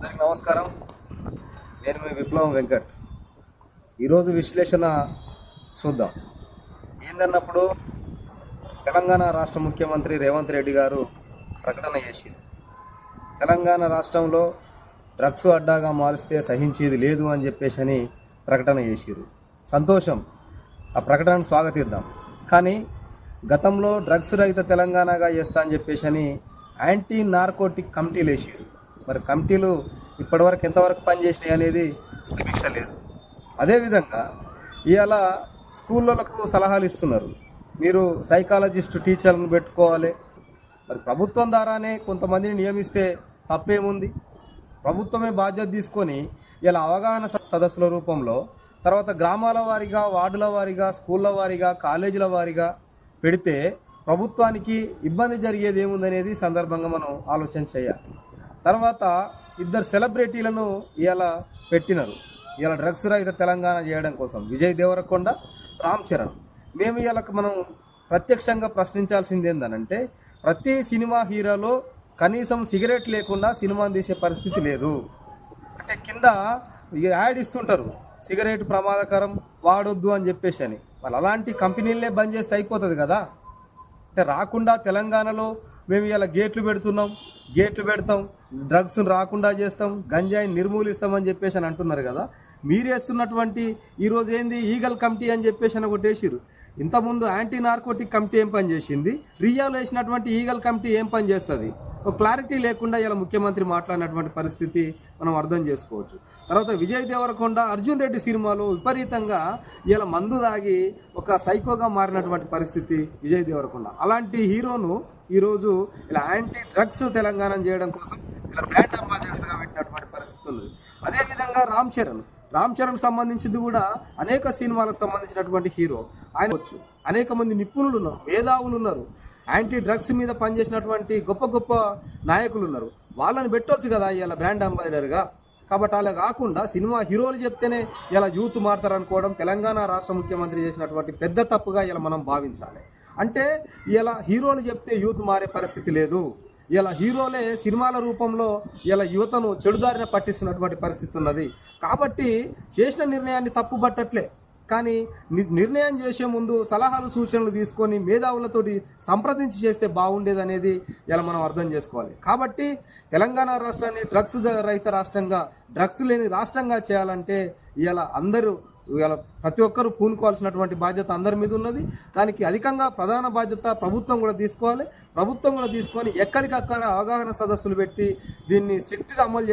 అందరికి నమస్కారం. నేను మీ విప్లవం వెంకట్. ఈరోజు విశ్లేషణ చూద్దాం. ఏందన్నప్పుడు తెలంగాణ రాష్ట్ర ముఖ్యమంత్రి రేవంత్ రెడ్డి గారు ప్రకటన చేసింది. తెలంగాణ రాష్ట్రంలో డ్రగ్స్ అడ్డాగా మారిస్తే సహించేది లేదు అని చెప్పేసి అని ప్రకటన చేసిరు సంతోషం. ఆ ప్రకటనను స్వాగతిద్దాం. కానీ గతంలో డ్రగ్స్ రహిత తెలంగాణగా చేస్తా అని చెప్పేసి అని యాంటీ నార్కోటిక్ కమిటీలు వేసారు మరి కమిటీలు ఇప్పటివరకు ఎంతవరకు పనిచేసినాయి అనేది సమీక్ష లేదు. అదేవిధంగా ఇవాళ స్కూళ్ళకు సలహాలు ఇస్తున్నారు. మీరు సైకాలజిస్ట్ టీచర్లను పెట్టుకోవాలి. మరి ప్రభుత్వం ద్వారానే కొంతమందిని నియమిస్తే తప్పేముంది? ప్రభుత్వమే బాధ్యత తీసుకొని ఇలా అవగాహన సదస్సుల రూపంలో తర్వాత గ్రామాల వారీగా వార్డుల వారీగా స్కూళ్ళ వారీగా కాలేజీల వారీగా పెడితే ప్రభుత్వానికి ఇబ్బంది జరిగేది ఏముందనేది సందర్భంగా మనం ఆలోచన చేయాలి. తర్వాత ఇద్దరు సెలబ్రిటీలను ఇవాళ పెట్టినారు. ఇవాళ డ్రగ్స్ రహిత తెలంగాణ చేయడం కోసం. విజయ్ దేవరకొండ రామ్ చరణ్. మేము ఇవాళ మనం ప్రత్యక్షంగా ప్రశ్నించాల్సింది ఏందనంటే ప్రతి సినిమా హీరోలో కనీసం సిగరెట్ లేకుండా సినిమా తీసే పరిస్థితి లేదు. అంటే కింద యాడ్ ఇస్తుంటారు. సిగరెట్ ప్రమాదకరం వాడొద్దు అని చెప్పేసి అని. వాళ్ళు అలాంటి కంపెనీలనే బంద్ చేస్తే అయిపోతుంది కదా. అంటే రాకుండా తెలంగాణలో మేము ఇలా గేట్లు పెడుతున్నాం. గేట్లు పెడతాం డ్రగ్స్ రాకుండా చేస్తాం గంజాయిని నిర్మూలిస్తామని చెప్పేసి అని అంటున్నారు కదా. మీరు వేస్తున్నటువంటి ఈరోజు ఏంది? ఈగల్ కమిటీ అని చెప్పేసి అని ఒకటి వేసిరు ఇంతకుముందు యాంటీ నార్కోటిక్ కమిటీ ఏం పని చేసింది? రియాలో వేసినటువంటి ఈగల్ కమిటీ ఏం పని చేస్తుంది? ఒక క్లారిటీ లేకుండా ఇలా ముఖ్యమంత్రి మాట్లాడినటువంటి పరిస్థితి మనం అర్థం చేసుకోవచ్చు. తర్వాత విజయ్ దేవరకొండ అర్జున్ రెడ్డి సినిమాలో విపరీతంగా ఇలా మందు దాగి ఒక సైకోగా మారినటువంటి పరిస్థితి విజయ్ దేవరకొండ. అలాంటి హీరోను ఈరోజు ఇలా యాంటీ డ్రగ్స్ తెలంగాణ చేయడం కోసం ఇలా బ్రాండ్ అంబాసిడర్గా పెట్టినటువంటి పరిస్థితి ఉంది. అదేవిధంగా రామ్ చరణ్. రామ్ చరణ్ సంబంధించింది కూడా అనేక సినిమాలకు సంబంధించినటువంటి హీరో. ఆయన వచ్చు. అనేక మంది నిపుణులు ఉన్నారు మేధావులు ఉన్నారు. యాంటీ డ్రగ్స్ మీద పనిచేసినటువంటి గొప్ప గొప్ప నాయకులు ఉన్నారు. వాళ్ళని పెట్టవచ్చు కదా ఇలా బ్రాండ్ అంబాసిడర్గా. కాబట్టి అలా కాకుండా సినిమా హీరోలు చెప్తేనే ఇలా యూత్ మారుతారనుకోవడం తెలంగాణ రాష్ట్ర ముఖ్యమంత్రి చేసినటువంటి పెద్ద తప్పుగా ఇలా మనం భావించాలి. అంటే ఇలా హీరోలు చెప్తే యూత్ మారే పరిస్థితి లేదు. ఇలా హీరోలే సినిమాల రూపంలో ఇలా యువతను చెడుదారిన పట్టిస్తున్నటువంటి పరిస్థితి ఉన్నది. కాబట్టి చేసిన నిర్ణయాన్ని తప్పుబట్టట్లే కానీ నిర్ణయం చేసే ముందు సలహాలు సూచనలు తీసుకొని మేధావులతోటి సంప్రదించి చేస్తే బాగుండేది అనేది ఇలా మనం అర్థం చేసుకోవాలి. కాబట్టి తెలంగాణ రాష్ట్రాన్ని డ్రగ్స్ రహిత రాష్ట్రంగా డ్రగ్స్ లేని రాష్ట్రంగా చేయాలంటే ఇలా అందరూ ఇవాళ ప్రతి ఒక్కరూ పూనుకోవాల్సినటువంటి బాధ్యత అందరి మీద ఉన్నది. దానికి అధికంగా ప్రధాన బాధ్యత ప్రభుత్వం కూడా తీసుకోవాలి. ప్రభుత్వం కూడా తీసుకొని ఎక్కడికక్కడ అవగాహన సదస్సులు పెట్టి దీన్ని స్ట్రిక్ట్గా అమలు